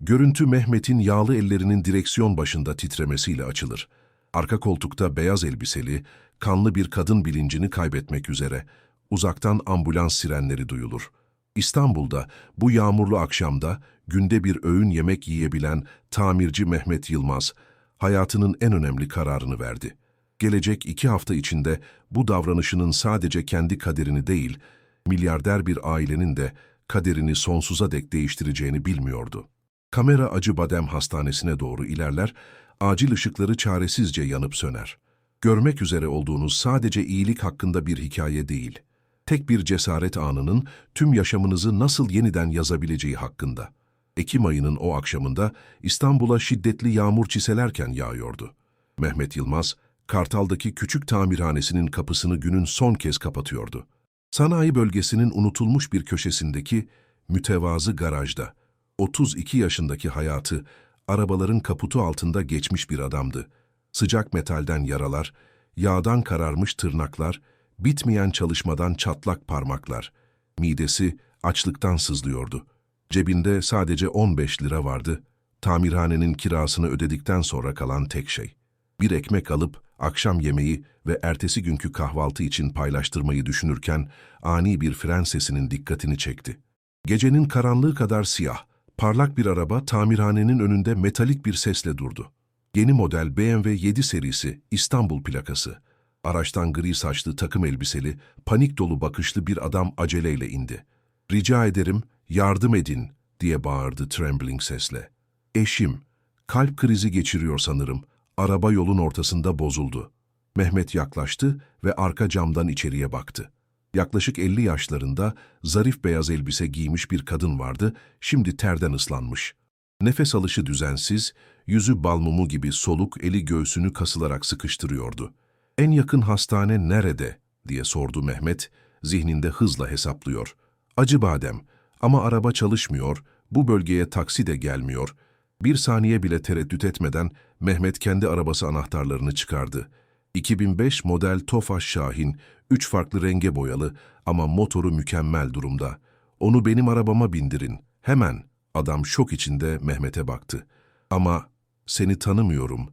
Görüntü Mehmet'in yağlı ellerinin direksiyon başında titremesiyle açılır. Arka koltukta beyaz elbiseli, kanlı bir kadın bilincini kaybetmek üzere. Uzaktan ambulans sirenleri duyulur. İstanbul'da bu yağmurlu akşamda günde bir öğün yemek yiyebilen tamirci Mehmet Yılmaz, hayatının en önemli kararını verdi. Gelecek iki hafta içinde bu davranışının sadece kendi kaderini değil, milyarder bir ailenin de kaderini sonsuza dek değiştireceğini bilmiyordu. Kamera Acıbadem Hastanesi'ne doğru ilerler, acil ışıkları çaresizce yanıp söner. Görmek üzere olduğunuz sadece iyilik hakkında bir hikaye değil, tek bir cesaret anının tüm yaşamınızı nasıl yeniden yazabileceği hakkında. Ekim ayının o akşamında İstanbul'a şiddetli yağmur çiselerken yağıyordu. Mehmet Yılmaz, Kartal'daki küçük tamirhanesinin kapısını günün son kez kapatıyordu. Sanayi bölgesinin unutulmuş bir köşesindeki mütevazı garajda, 32 yaşındaki hayatı, arabaların kaputu altında geçmiş bir adamdı. Sıcak metalden yaralar, yağdan kararmış tırnaklar, bitmeyen çalışmadan çatlak parmaklar. Midesi açlıktan sızlıyordu. Cebinde sadece 15 lira vardı. Tamirhanenin kirasını ödedikten sonra kalan tek şey. Bir ekmek alıp akşam yemeği ve ertesi günkü kahvaltı için paylaştırmayı düşünürken ani bir fren sesinin dikkatini çekti. Gecenin karanlığı kadar siyah, parlak bir araba tamirhanenin önünde metalik bir sesle durdu. Yeni model BMW 7 serisi İstanbul plakası. Araçtan gri saçlı takım elbiseli, panik dolu bakışlı bir adam aceleyle indi. Rica ederim, yardım edin diye bağırdı trembling sesle. Eşim, kalp krizi geçiriyor sanırım. Araba yolun ortasında bozuldu. Mehmet yaklaştı ve arka camdan içeriye baktı. Yaklaşık 50 yaşlarında zarif beyaz elbise giymiş bir kadın vardı, şimdi terden ıslanmış. Nefes alışı düzensiz, yüzü bal mumu gibi soluk eli göğsünü kasılarak sıkıştırıyordu. En yakın hastane nerede diye sordu Mehmet, zihninde hızla hesaplıyor. Acıbadem ama araba çalışmıyor, bu bölgeye taksi de gelmiyor. Bir saniye bile tereddüt etmeden Mehmet kendi arabası anahtarlarını çıkardı. 2005 model Tofaş Şahin, üç farklı renge boyalı ama motoru mükemmel durumda. Onu benim arabama bindirin, hemen. Adam şok içinde Mehmet'e baktı. Ama seni tanımıyorum.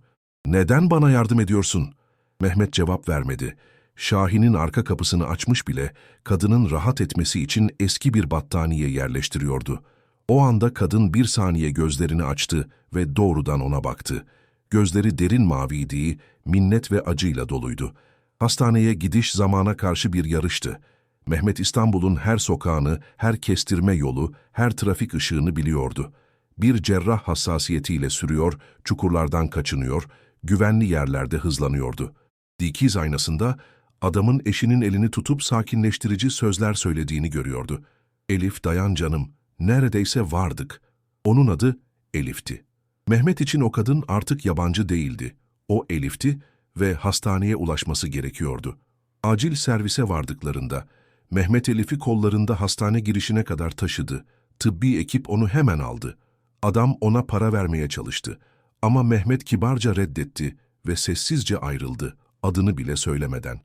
Neden bana yardım ediyorsun? Mehmet cevap vermedi. Şahin'in arka kapısını açmış bile kadının rahat etmesi için eski bir battaniye yerleştiriyordu. O anda kadın bir saniye gözlerini açtı ve doğrudan ona baktı. Gözleri derin maviydi, minnet ve acıyla doluydu. Hastaneye gidiş zamana karşı bir yarıştı. Mehmet İstanbul'un her sokağını, her kestirme yolu, her trafik ışığını biliyordu. Bir cerrah hassasiyetiyle sürüyor, çukurlardan kaçınıyor, güvenli yerlerde hızlanıyordu. Dikiz aynasında adamın eşinin elini tutup sakinleştirici sözler söylediğini görüyordu. Elif dayan canım, neredeyse vardık. Onun adı Elif'ti. Mehmet için o kadın artık yabancı değildi. O Elif'ti ve hastaneye ulaşması gerekiyordu. Acil servise vardıklarında Mehmet Elif'i kollarında hastane girişine kadar taşıdı. Tıbbi ekip onu hemen aldı. Adam ona para vermeye çalıştı. Ama Mehmet kibarca reddetti ve sessizce ayrıldı, adını bile söylemeden.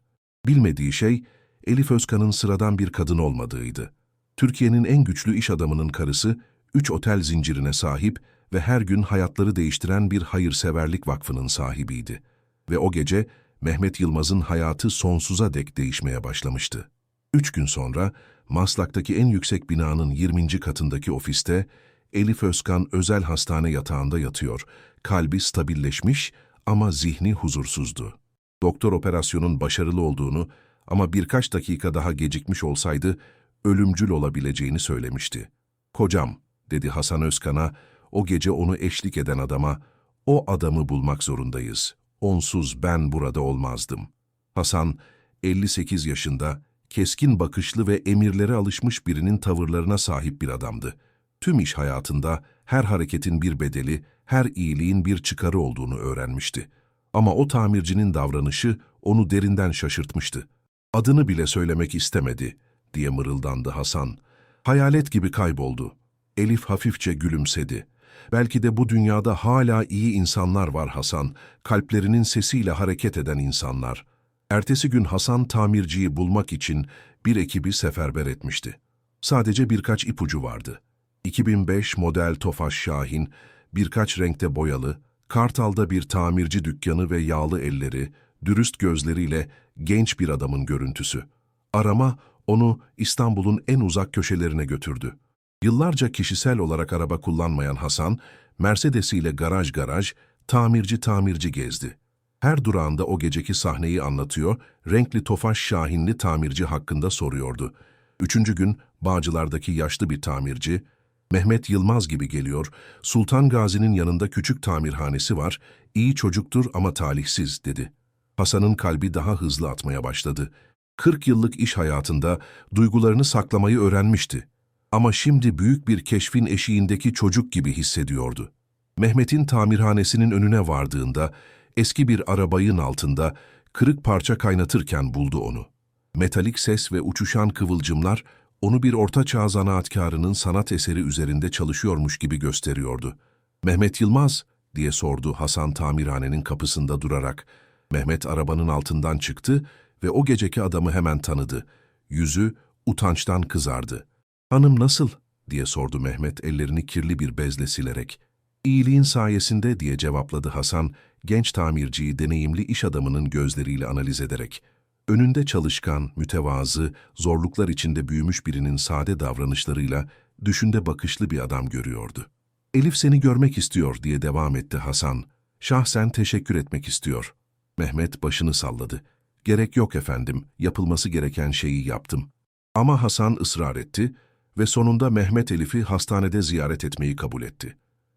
Bilmediği şey, Elif Özkan'ın sıradan bir kadın olmadığıydı. Türkiye'nin en güçlü iş adamının karısı, üç otel zincirine sahip ve her gün hayatları değiştiren bir hayırseverlik vakfının sahibiydi. Ve o gece Mehmet Yılmaz'ın hayatı sonsuza dek değişmeye başlamıştı. Üç gün sonra Maslak'taki en yüksek binanın 20. katındaki ofiste Elif Özkan özel hastane yatağında yatıyor. Kalbi stabilleşmiş ama zihni huzursuzdu. Doktor operasyonun başarılı olduğunu ama birkaç dakika daha gecikmiş olsaydı ölümcül olabileceğini söylemişti. Kocam, dedi Hasan Özkan'a, o gece onu eşlik eden adama, o adamı bulmak zorundayız. Onsuz ben burada olmazdım. Hasan, 58 yaşında, keskin bakışlı ve emirlere alışmış birinin tavırlarına sahip bir adamdı. Tüm iş hayatında her hareketin bir bedeli, her iyiliğin bir çıkarı olduğunu öğrenmişti. Ama o tamircinin davranışı onu derinden şaşırtmıştı. Adını bile söylemek istemedi, diye mırıldandı Hasan. Hayalet gibi kayboldu. Elif hafifçe gülümsedi. Belki de bu dünyada hala iyi insanlar var Hasan, kalplerinin sesiyle hareket eden insanlar. Ertesi gün Hasan tamirciyi bulmak için bir ekibi seferber etmişti. Sadece birkaç ipucu vardı. 2005 model Tofaş Şahin, birkaç renkte boyalı, Kartal'da bir tamirci dükkanı ve yağlı elleri, dürüst gözleriyle genç bir adamın görüntüsü. Arama onu İstanbul'un en uzak köşelerine götürdü. Yıllarca kişisel olarak araba kullanmayan Hasan, Mercedes'iyle garaj garaj, tamirci tamirci gezdi. Her durağında o geceki sahneyi anlatıyor, renkli Tofaş Şahinli tamirci hakkında soruyordu. Üçüncü gün Bağcılar'daki yaşlı bir tamirci, Mehmet Yılmaz gibi geliyor, Sultan Gazi'nin yanında küçük tamirhanesi var, iyi çocuktur ama talihsiz dedi. Hasan'ın kalbi daha hızlı atmaya başladı. 40 yıllık iş hayatında duygularını saklamayı öğrenmişti. Ama şimdi büyük bir keşfin eşiğindeki çocuk gibi hissediyordu. Mehmet'in tamirhanesinin önüne vardığında, eski bir arabayın altında kırık parça kaynatırken buldu onu. Metalik ses ve uçuşan kıvılcımlar, onu bir ortaçağ zanaatkarının sanat eseri üzerinde çalışıyormuş gibi gösteriyordu. Mehmet Yılmaz, diye sordu Hasan tamirhanenin kapısında durarak. Mehmet arabanın altından çıktı ve o geceki adamı hemen tanıdı. Yüzü utançtan kızardı. Hanım nasıl? diye sordu Mehmet ellerini kirli bir bezle silerek. İyiliğin sayesinde diye cevapladı Hasan, genç tamirciyi deneyimli iş adamının gözleriyle analiz ederek. Önünde çalışkan, mütevazı, zorluklar içinde büyümüş birinin sade davranışlarıyla düşünde bakışlı bir adam görüyordu. Elif seni görmek istiyor diye devam etti Hasan. Şahsen teşekkür etmek istiyor. Mehmet başını salladı. Gerek yok efendim, yapılması gereken şeyi yaptım. Ama Hasan ısrar etti ve sonunda Mehmet Elif'i hastanede ziyaret etmeyi kabul etti.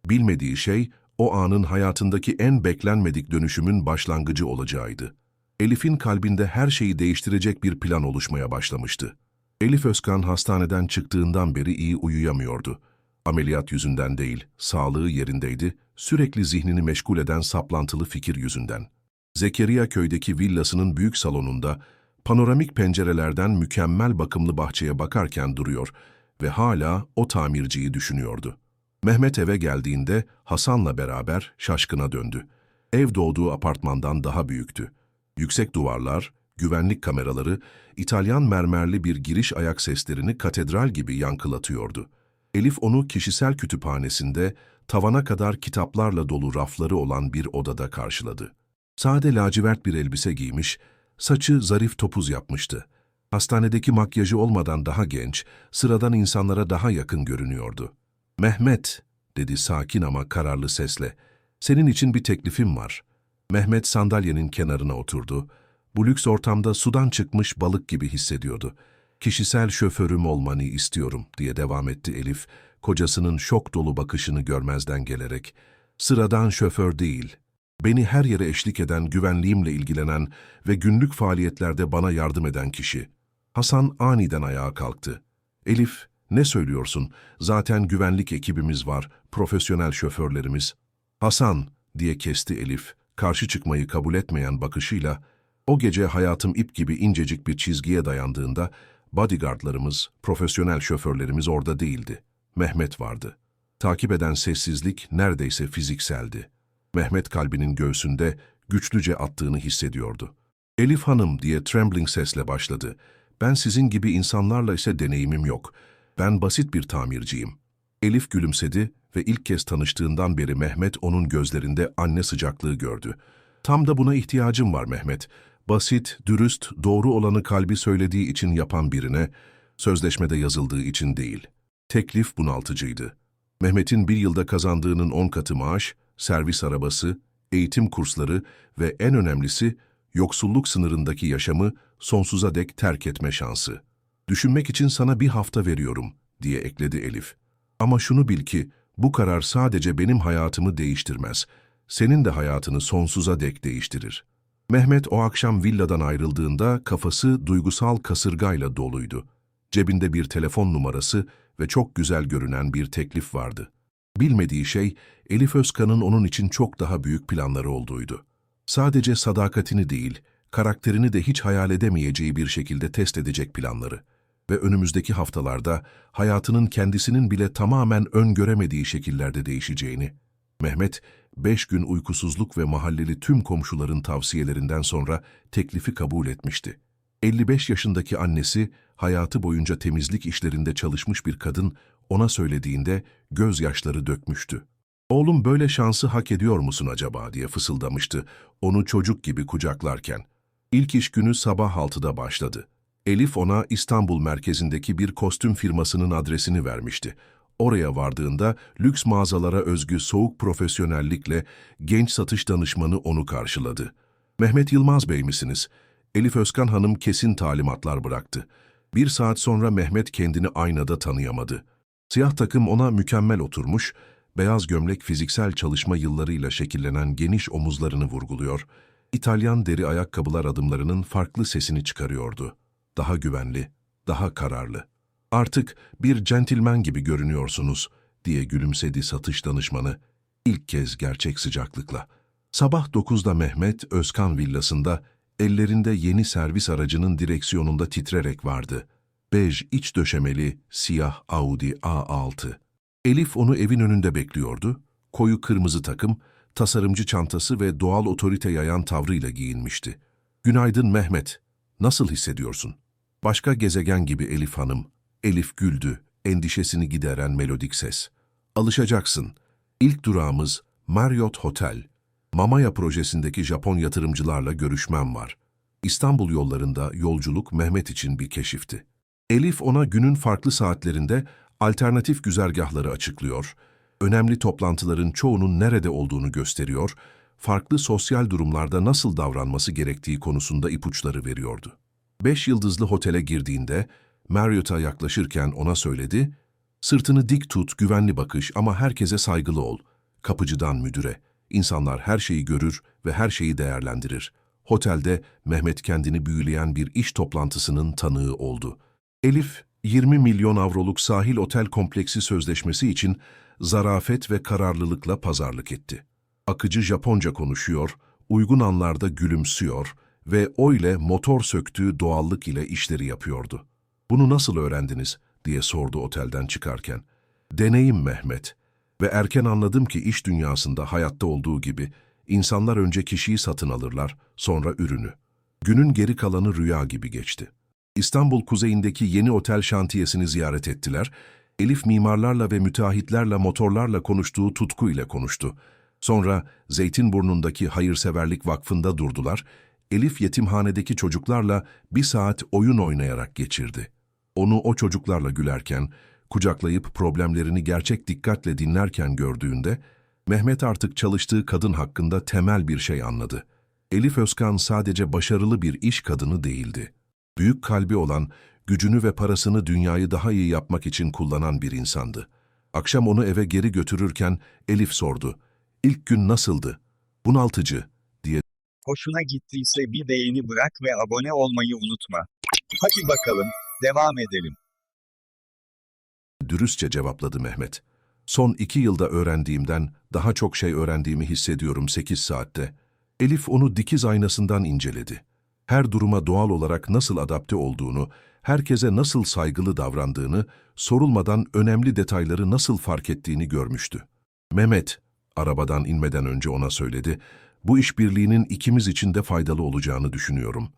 Bilmediği şey, o anın hayatındaki en beklenmedik dönüşümün başlangıcı olacağıydı. Elif'in kalbinde her şeyi değiştirecek bir plan oluşmaya başlamıştı. Elif Özkan hastaneden çıktığından beri iyi uyuyamıyordu. Ameliyat yüzünden değil, sağlığı yerindeydi, sürekli zihnini meşgul eden saplantılı fikir yüzünden. Zekeriya köydeki villasının büyük salonunda, panoramik pencerelerden mükemmel bakımlı bahçeye bakarken duruyor ve hala o tamirciyi düşünüyordu. Mehmet eve geldiğinde Hasan'la beraber şaşkına döndü. Ev doğduğu apartmandan daha büyüktü. Yüksek duvarlar, güvenlik kameraları, İtalyan mermerli bir giriş ayak seslerini katedral gibi yankılatıyordu. Elif onu kişisel kütüphanesinde tavana kadar kitaplarla dolu rafları olan bir odada karşıladı. Sade lacivert bir elbise giymiş, saçı zarif topuz yapmıştı. Hastanedeki makyajı olmadan daha genç, sıradan insanlara daha yakın görünüyordu. Mehmet, dedi sakin ama kararlı sesle, senin için bir teklifim var. Mehmet sandalyenin kenarına oturdu. Bu lüks ortamda sudan çıkmış balık gibi hissediyordu. Kişisel şoförüm olmanı istiyorum, diye devam etti Elif, kocasının şok dolu bakışını görmezden gelerek. Sıradan şoför değil, beni her yere eşlik eden, güvenliğimle ilgilenen ve günlük faaliyetlerde bana yardım eden kişi. Hasan aniden ayağa kalktı. Elif, ne söylüyorsun? Zaten güvenlik ekibimiz var, profesyonel şoförlerimiz. Hasan, diye kesti Elif, karşı çıkmayı kabul etmeyen bakışıyla, o gece hayatım ip gibi incecik bir çizgiye dayandığında, bodyguardlarımız, profesyonel şoförlerimiz orada değildi. Mehmet vardı. Takip eden sessizlik neredeyse fizikseldi. Mehmet kalbinin göğsünde güçlüce attığını hissediyordu. Elif Hanım diye trembling sesle başladı. Ben sizin gibi insanlarla ise deneyimim yok. Ben basit bir tamirciyim. Elif gülümsedi ve ilk kez tanıştığından beri Mehmet onun gözlerinde anne sıcaklığı gördü. Tam da buna ihtiyacım var Mehmet. Basit, dürüst, doğru olanı kalbi söylediği için yapan birine, sözleşmede yazıldığı için değil. Teklif bunaltıcıydı. Mehmet'in bir yılda kazandığının on katı maaş, servis arabası, eğitim kursları ve en önemlisi yoksulluk sınırındaki yaşamı sonsuza dek terk etme şansı. Düşünmek için sana bir hafta veriyorum, diye ekledi Elif. Ama şunu bil ki, bu karar sadece benim hayatımı değiştirmez, senin de hayatını sonsuza dek değiştirir. Mehmet o akşam villadan ayrıldığında kafası duygusal kasırgayla doluydu. Cebinde bir telefon numarası ve çok güzel görünen bir teklif vardı. Bilmediği şey, Elif Özkan'ın onun için çok daha büyük planları olduğuydu. Sadece sadakatini değil, karakterini de hiç hayal edemeyeceği bir şekilde test edecek planları ve önümüzdeki haftalarda hayatının kendisinin bile tamamen öngöremediği şekillerde değişeceğini. Mehmet, beş gün uykusuzluk ve mahalleli tüm komşuların tavsiyelerinden sonra teklifi kabul etmişti. 55 yaşındaki annesi, hayatı boyunca temizlik işlerinde çalışmış bir kadın, ona söylediğinde gözyaşları dökmüştü. Oğlum böyle şansı hak ediyor musun acaba diye fısıldamıştı onu çocuk gibi kucaklarken. İlk iş günü sabah 6'da başladı. Elif ona İstanbul merkezindeki bir kostüm firmasının adresini vermişti. Oraya vardığında lüks mağazalara özgü soğuk profesyonellikle genç satış danışmanı onu karşıladı. Mehmet Yılmaz Bey misiniz? Elif Özkan Hanım kesin talimatlar bıraktı. Bir saat sonra Mehmet kendini aynada tanıyamadı. Siyah takım ona mükemmel oturmuş, beyaz gömlek fiziksel çalışma yıllarıyla şekillenen geniş omuzlarını vurguluyor, İtalyan deri ayakkabılar adımlarının farklı sesini çıkarıyordu. Daha güvenli, daha kararlı. Artık bir centilmen gibi görünüyorsunuz, diye gülümsedi satış danışmanı. İlk kez gerçek sıcaklıkla. Sabah 9'da Mehmet Özkan villasında ellerinde yeni servis aracının direksiyonunda titrerek vardı. Bej iç döşemeli, siyah Audi A6. Elif onu evin önünde bekliyordu. Koyu kırmızı takım, tasarımcı çantası ve doğal otorite yayan tavrıyla giyinmişti. Günaydın Mehmet, nasıl hissediyorsun? Başka gezegen gibi Elif Hanım. Elif güldü, endişesini gideren melodik ses. Alışacaksın. İlk durağımız Marriott Hotel. Mamaya projesindeki Japon yatırımcılarla görüşmem var. İstanbul yollarında yolculuk Mehmet için bir keşifti. Elif ona günün farklı saatlerinde alternatif güzergahları açıklıyor, önemli toplantıların çoğunun nerede olduğunu gösteriyor, farklı sosyal durumlarda nasıl davranması gerektiği konusunda ipuçları veriyordu. Beş yıldızlı otele girdiğinde Marriott'a yaklaşırken ona söyledi, sırtını dik tut, güvenli bakış ama herkese saygılı ol. Kapıcıdan müdüre, insanlar her şeyi görür ve her şeyi değerlendirir. Otelde Mehmet kendini büyüleyen bir iş toplantısının tanığı oldu. Elif, 20 milyon avroluk sahil otel kompleksi sözleşmesi için zarafet ve kararlılıkla pazarlık etti. Akıcı Japonca konuşuyor, uygun anlarda gülümsüyor ve o ile motor söktüğü doğallık ile işleri yapıyordu. Bunu nasıl öğrendiniz diye sordu otelden çıkarken. Deneyim Mehmet. Ve erken anladım ki iş dünyasında hayatta olduğu gibi insanlar önce kişiyi satın alırlar, sonra ürünü. Günün geri kalanı rüya gibi geçti. İstanbul kuzeyindeki yeni otel şantiyesini ziyaret ettiler. Elif mimarlarla ve müteahhitlerle motorlarla konuştuğu tutku ile konuştu. Sonra Zeytinburnu'ndaki Hayırseverlik Vakfı'nda durdular. Elif yetimhanedeki çocuklarla bir saat oyun oynayarak geçirdi. Onu o çocuklarla gülerken, kucaklayıp problemlerini gerçek dikkatle dinlerken gördüğünde, Mehmet artık çalıştığı kadın hakkında temel bir şey anladı. Elif Özkan sadece başarılı bir iş kadını değildi. Büyük kalbi olan, gücünü ve parasını dünyayı daha iyi yapmak için kullanan bir insandı. Akşam onu eve geri götürürken Elif sordu. İlk gün nasıldı? Bunaltıcı, diye Hoşuna gittiyse bir beğeni bırak ve abone olmayı unutma. Hadi bakalım, devam edelim. dürüstçe cevapladı Mehmet. Son iki yılda öğrendiğimden daha çok şey öğrendiğimi hissediyorum sekiz saatte. Elif onu dikiz aynasından inceledi. Her duruma doğal olarak nasıl adapte olduğunu, herkese nasıl saygılı davrandığını, sorulmadan önemli detayları nasıl fark ettiğini görmüştü. Mehmet, arabadan inmeden önce ona söyledi, bu işbirliğinin ikimiz için de faydalı olacağını düşünüyorum.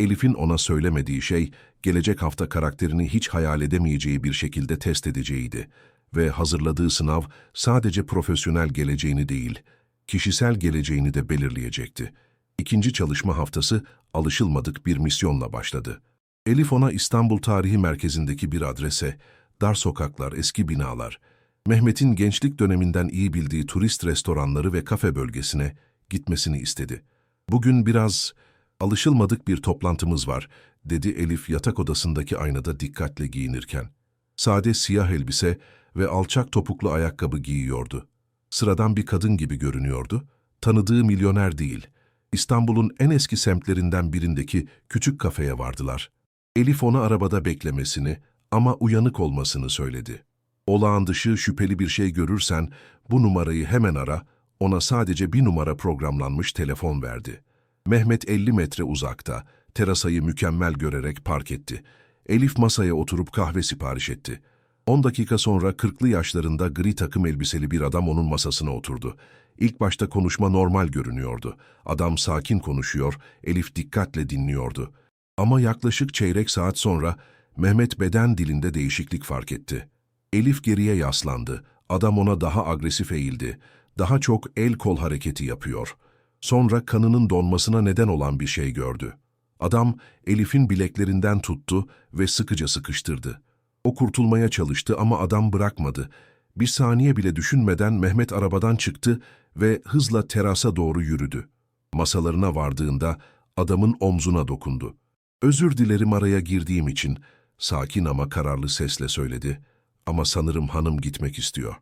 Elif'in ona söylemediği şey, gelecek hafta karakterini hiç hayal edemeyeceği bir şekilde test edeceğiydi ve hazırladığı sınav sadece profesyonel geleceğini değil, kişisel geleceğini de belirleyecekti. İkinci çalışma haftası alışılmadık bir misyonla başladı. Elif ona İstanbul Tarihi Merkezi'ndeki bir adrese, dar sokaklar, eski binalar, Mehmet'in gençlik döneminden iyi bildiği turist restoranları ve kafe bölgesine gitmesini istedi. Bugün biraz alışılmadık bir toplantımız var, dedi Elif yatak odasındaki aynada dikkatle giyinirken. Sade siyah elbise ve alçak topuklu ayakkabı giyiyordu. Sıradan bir kadın gibi görünüyordu, tanıdığı milyoner değil. İstanbul'un en eski semtlerinden birindeki küçük kafeye vardılar. Elif ona arabada beklemesini ama uyanık olmasını söyledi. Olağan dışı şüpheli bir şey görürsen bu numarayı hemen ara, ona sadece bir numara programlanmış telefon verdi. Mehmet 50 metre uzakta, terasayı mükemmel görerek park etti. Elif masaya oturup kahve sipariş etti. 10 dakika sonra kırklı yaşlarında gri takım elbiseli bir adam onun masasına oturdu. İlk başta konuşma normal görünüyordu. Adam sakin konuşuyor, Elif dikkatle dinliyordu. Ama yaklaşık çeyrek saat sonra Mehmet beden dilinde değişiklik fark etti. Elif geriye yaslandı. Adam ona daha agresif eğildi. Daha çok el kol hareketi yapıyor. Sonra kanının donmasına neden olan bir şey gördü. Adam Elif'in bileklerinden tuttu ve sıkıca sıkıştırdı. O kurtulmaya çalıştı ama adam bırakmadı. Bir saniye bile düşünmeden Mehmet arabadan çıktı ve hızla terasa doğru yürüdü. Masalarına vardığında adamın omzuna dokundu. Özür dilerim araya girdiğim için, sakin ama kararlı sesle söyledi. Ama sanırım hanım gitmek istiyor.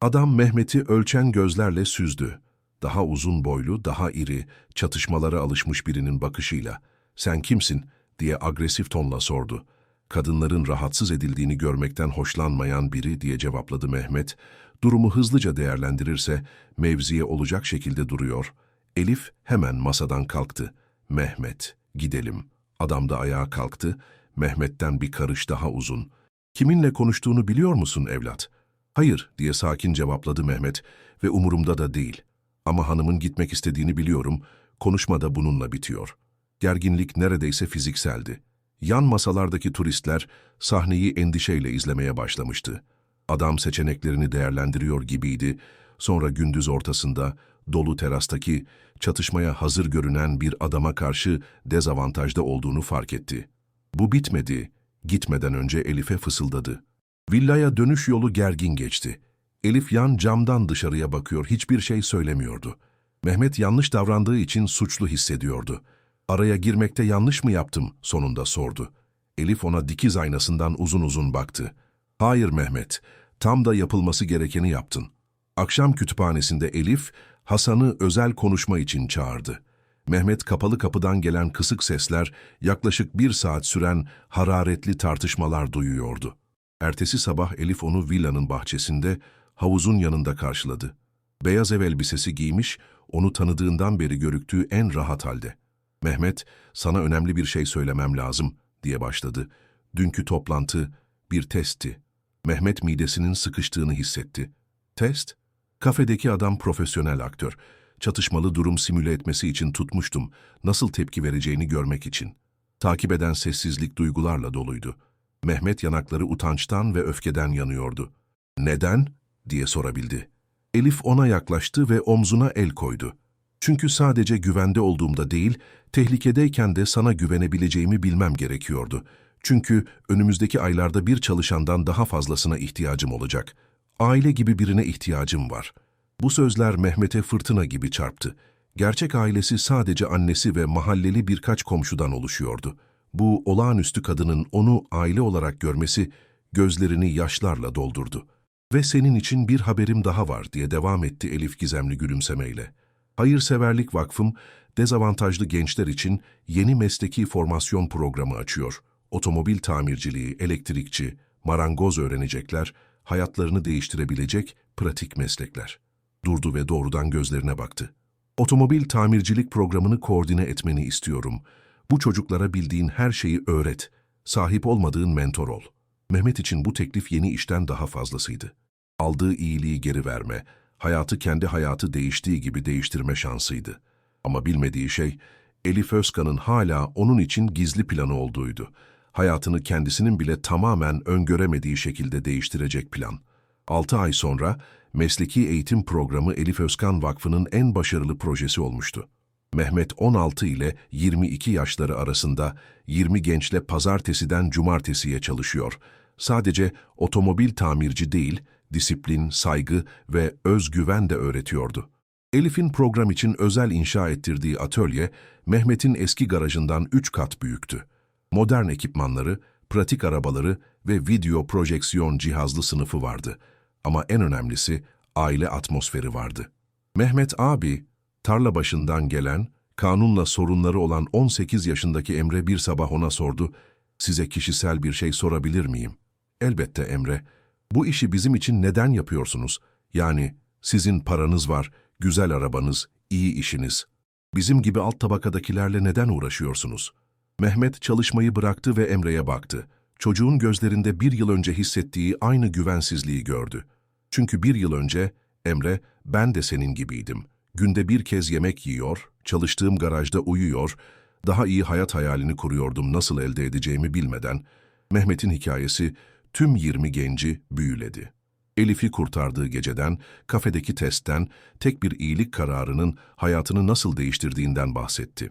Adam Mehmet'i ölçen gözlerle süzdü. Daha uzun boylu, daha iri, çatışmalara alışmış birinin bakışıyla. Sen kimsin? diye agresif tonla sordu. Kadınların rahatsız edildiğini görmekten hoşlanmayan biri diye cevapladı Mehmet. Durumu hızlıca değerlendirirse mevziye olacak şekilde duruyor. Elif hemen masadan kalktı. Mehmet, gidelim. Adam da ayağa kalktı. Mehmet'ten bir karış daha uzun. Kiminle konuştuğunu biliyor musun evlat? Hayır diye sakin cevapladı Mehmet ve umurumda da değil. Ama hanımın gitmek istediğini biliyorum. Konuşma da bununla bitiyor. Gerginlik neredeyse fizikseldi. Yan masalardaki turistler sahneyi endişeyle izlemeye başlamıştı. Adam seçeneklerini değerlendiriyor gibiydi. Sonra gündüz ortasında dolu terastaki çatışmaya hazır görünen bir adama karşı dezavantajda olduğunu fark etti. Bu bitmedi. Gitmeden önce Elif'e fısıldadı. Villaya dönüş yolu gergin geçti. Elif yan camdan dışarıya bakıyor, hiçbir şey söylemiyordu. Mehmet yanlış davrandığı için suçlu hissediyordu. Araya girmekte yanlış mı yaptım sonunda sordu. Elif ona dikiz aynasından uzun uzun baktı. Hayır Mehmet, tam da yapılması gerekeni yaptın. Akşam kütüphanesinde Elif, Hasan'ı özel konuşma için çağırdı. Mehmet kapalı kapıdan gelen kısık sesler, yaklaşık bir saat süren hararetli tartışmalar duyuyordu. Ertesi sabah Elif onu villanın bahçesinde, havuzun yanında karşıladı. Beyaz ev elbisesi giymiş, onu tanıdığından beri görüktüğü en rahat halde. Mehmet, sana önemli bir şey söylemem lazım, diye başladı. Dünkü toplantı bir testti. Mehmet midesinin sıkıştığını hissetti. Test? Kafedeki adam profesyonel aktör. Çatışmalı durum simüle etmesi için tutmuştum. Nasıl tepki vereceğini görmek için. Takip eden sessizlik duygularla doluydu. Mehmet yanakları utançtan ve öfkeden yanıyordu. Neden? diye sorabildi. Elif ona yaklaştı ve omzuna el koydu. Çünkü sadece güvende olduğumda değil, tehlikedeyken de sana güvenebileceğimi bilmem gerekiyordu. Çünkü önümüzdeki aylarda bir çalışandan daha fazlasına ihtiyacım olacak. Aile gibi birine ihtiyacım var. Bu sözler Mehmet'e fırtına gibi çarptı. Gerçek ailesi sadece annesi ve mahalleli birkaç komşudan oluşuyordu. Bu olağanüstü kadının onu aile olarak görmesi gözlerini yaşlarla doldurdu. Ve senin için bir haberim daha var diye devam etti Elif gizemli gülümsemeyle. Hayırseverlik Vakfım, dezavantajlı gençler için yeni mesleki formasyon programı açıyor. Otomobil tamirciliği, elektrikçi, marangoz öğrenecekler, hayatlarını değiştirebilecek pratik meslekler. Durdu ve doğrudan gözlerine baktı. Otomobil tamircilik programını koordine etmeni istiyorum. Bu çocuklara bildiğin her şeyi öğret. Sahip olmadığın mentor ol. Mehmet için bu teklif yeni işten daha fazlasıydı. Aldığı iyiliği geri verme, hayatı kendi hayatı değiştiği gibi değiştirme şansıydı. Ama bilmediği şey, Elif Özkan'ın hala onun için gizli planı olduğuydu. Hayatını kendisinin bile tamamen öngöremediği şekilde değiştirecek plan. Altı ay sonra mesleki eğitim programı Elif Özkan Vakfı'nın en başarılı projesi olmuştu. Mehmet 16 ile 22 yaşları arasında 20 gençle pazartesiden cumartesiye çalışıyor. Sadece otomobil tamirci değil, disiplin, saygı ve özgüven de öğretiyordu. Elif'in program için özel inşa ettirdiği atölye, Mehmet'in eski garajından 3 kat büyüktü. Modern ekipmanları, pratik arabaları ve video projeksiyon cihazlı sınıfı vardı. Ama en önemlisi aile atmosferi vardı. Mehmet abi, tarla başından gelen, kanunla sorunları olan 18 yaşındaki Emre bir sabah ona sordu, size kişisel bir şey sorabilir miyim? Elbette Emre, bu işi bizim için neden yapıyorsunuz? Yani sizin paranız var, güzel arabanız, iyi işiniz. Bizim gibi alt tabakadakilerle neden uğraşıyorsunuz? Mehmet çalışmayı bıraktı ve Emre'ye baktı. Çocuğun gözlerinde bir yıl önce hissettiği aynı güvensizliği gördü. Çünkü bir yıl önce Emre, ben de senin gibiydim. Günde bir kez yemek yiyor, çalıştığım garajda uyuyor, daha iyi hayat hayalini kuruyordum nasıl elde edeceğimi bilmeden. Mehmet'in hikayesi tüm 20 genci büyüledi. Elif'i kurtardığı geceden, kafedeki testten, tek bir iyilik kararının hayatını nasıl değiştirdiğinden bahsetti.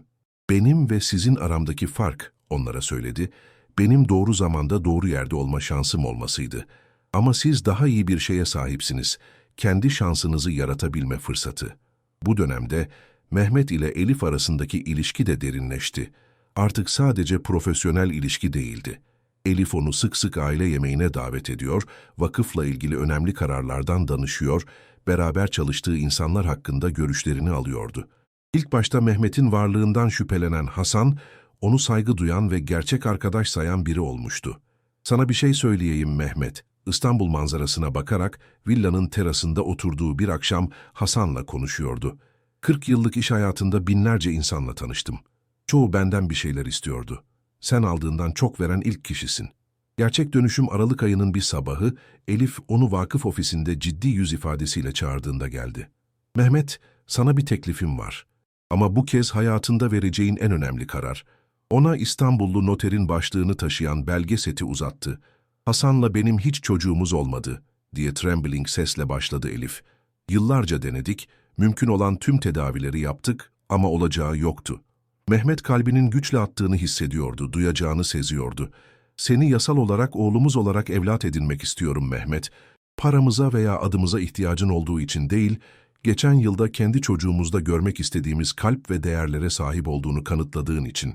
Benim ve sizin aramdaki fark, onlara söyledi, benim doğru zamanda doğru yerde olma şansım olmasıydı. Ama siz daha iyi bir şeye sahipsiniz, kendi şansınızı yaratabilme fırsatı. Bu dönemde Mehmet ile Elif arasındaki ilişki de derinleşti. Artık sadece profesyonel ilişki değildi. Elif onu sık sık aile yemeğine davet ediyor, vakıfla ilgili önemli kararlardan danışıyor, beraber çalıştığı insanlar hakkında görüşlerini alıyordu. İlk başta Mehmet'in varlığından şüphelenen Hasan, onu saygı duyan ve gerçek arkadaş sayan biri olmuştu. Sana bir şey söyleyeyim Mehmet. İstanbul manzarasına bakarak villanın terasında oturduğu bir akşam Hasan'la konuşuyordu. 40 yıllık iş hayatında binlerce insanla tanıştım. Çoğu benden bir şeyler istiyordu. Sen aldığından çok veren ilk kişisin. Gerçek dönüşüm Aralık ayının bir sabahı Elif onu vakıf ofisinde ciddi yüz ifadesiyle çağırdığında geldi. Mehmet, sana bir teklifim var. Ama bu kez hayatında vereceğin en önemli karar. Ona İstanbullu noterin başlığını taşıyan belge seti uzattı. Hasan'la benim hiç çocuğumuz olmadı, diye trembling sesle başladı Elif. Yıllarca denedik, mümkün olan tüm tedavileri yaptık ama olacağı yoktu. Mehmet kalbinin güçle attığını hissediyordu, duyacağını seziyordu. Seni yasal olarak oğlumuz olarak evlat edinmek istiyorum Mehmet. Paramıza veya adımıza ihtiyacın olduğu için değil, geçen yılda kendi çocuğumuzda görmek istediğimiz kalp ve değerlere sahip olduğunu kanıtladığın için.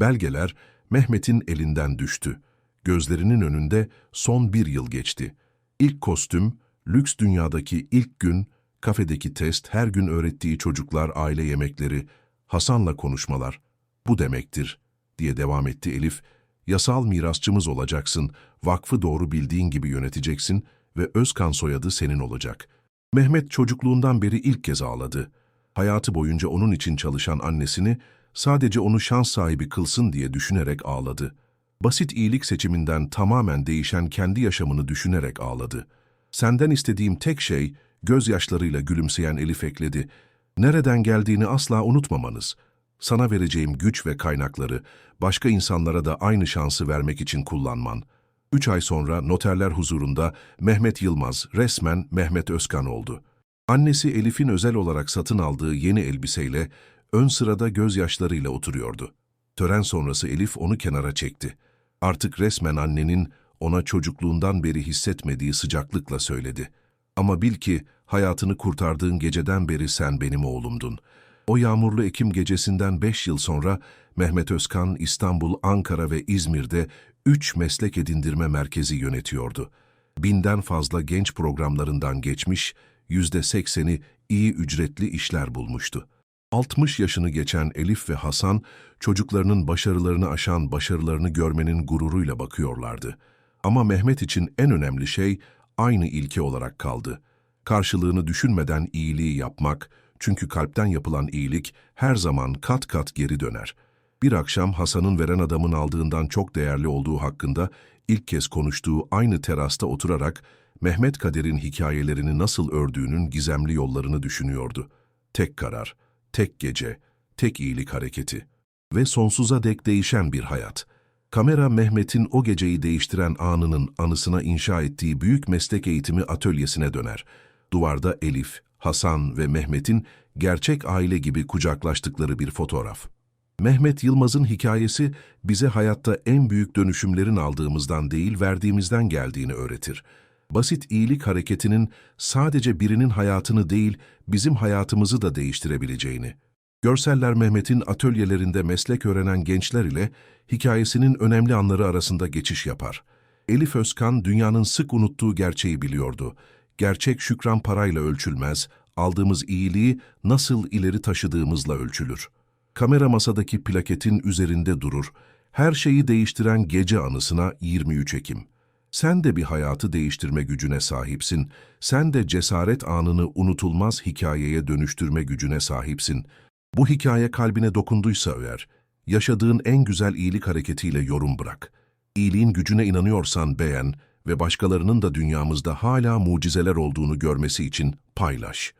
Belgeler Mehmet'in elinden düştü. Gözlerinin önünde son bir yıl geçti. İlk kostüm, lüks dünyadaki ilk gün, kafedeki test, her gün öğrettiği çocuklar, aile yemekleri, Hasan'la konuşmalar. Bu demektir, diye devam etti Elif. Yasal mirasçımız olacaksın, vakfı doğru bildiğin gibi yöneteceksin ve Özkan soyadı senin olacak. Mehmet çocukluğundan beri ilk kez ağladı. Hayatı boyunca onun için çalışan annesini sadece onu şans sahibi kılsın diye düşünerek ağladı. Basit iyilik seçiminden tamamen değişen kendi yaşamını düşünerek ağladı. Senden istediğim tek şey, gözyaşlarıyla gülümseyen Elif ekledi. Nereden geldiğini asla unutmamanız. Sana vereceğim güç ve kaynakları, başka insanlara da aynı şansı vermek için kullanman. Üç ay sonra noterler huzurunda Mehmet Yılmaz resmen Mehmet Özkan oldu. Annesi Elif'in özel olarak satın aldığı yeni elbiseyle ön sırada gözyaşlarıyla oturuyordu. Tören sonrası Elif onu kenara çekti. Artık resmen annenin ona çocukluğundan beri hissetmediği sıcaklıkla söyledi. Ama bil ki hayatını kurtardığın geceden beri sen benim oğlumdun. O yağmurlu Ekim gecesinden beş yıl sonra Mehmet Özkan İstanbul, Ankara ve İzmir'de üç meslek edindirme merkezi yönetiyordu. Binden fazla genç programlarından geçmiş, yüzde sekseni iyi ücretli işler bulmuştu. 60 yaşını geçen Elif ve Hasan, çocuklarının başarılarını aşan başarılarını görmenin gururuyla bakıyorlardı. Ama Mehmet için en önemli şey aynı ilke olarak kaldı. Karşılığını düşünmeden iyiliği yapmak, çünkü kalpten yapılan iyilik her zaman kat kat geri döner. Bir akşam Hasan'ın veren adamın aldığından çok değerli olduğu hakkında ilk kez konuştuğu aynı terasta oturarak Mehmet Kader'in hikayelerini nasıl ördüğünün gizemli yollarını düşünüyordu. Tek karar, tek gece, tek iyilik hareketi ve sonsuza dek değişen bir hayat. Kamera Mehmet'in o geceyi değiştiren anının anısına inşa ettiği büyük meslek eğitimi atölyesine döner. Duvarda Elif, Hasan ve Mehmet'in gerçek aile gibi kucaklaştıkları bir fotoğraf. Mehmet Yılmaz'ın hikayesi bize hayatta en büyük dönüşümlerin aldığımızdan değil verdiğimizden geldiğini öğretir. Basit iyilik hareketinin sadece birinin hayatını değil bizim hayatımızı da değiştirebileceğini. Görseller Mehmet'in atölyelerinde meslek öğrenen gençler ile hikayesinin önemli anları arasında geçiş yapar. Elif Özkan dünyanın sık unuttuğu gerçeği biliyordu. Gerçek şükran parayla ölçülmez, aldığımız iyiliği nasıl ileri taşıdığımızla ölçülür. Kamera masadaki plaketin üzerinde durur. Her şeyi değiştiren gece anısına 23 Ekim. Sen de bir hayatı değiştirme gücüne sahipsin. Sen de cesaret anını unutulmaz hikayeye dönüştürme gücüne sahipsin. Bu hikaye kalbine dokunduysa eğer, yaşadığın en güzel iyilik hareketiyle yorum bırak. İyiliğin gücüne inanıyorsan beğen ve başkalarının da dünyamızda hala mucizeler olduğunu görmesi için paylaş.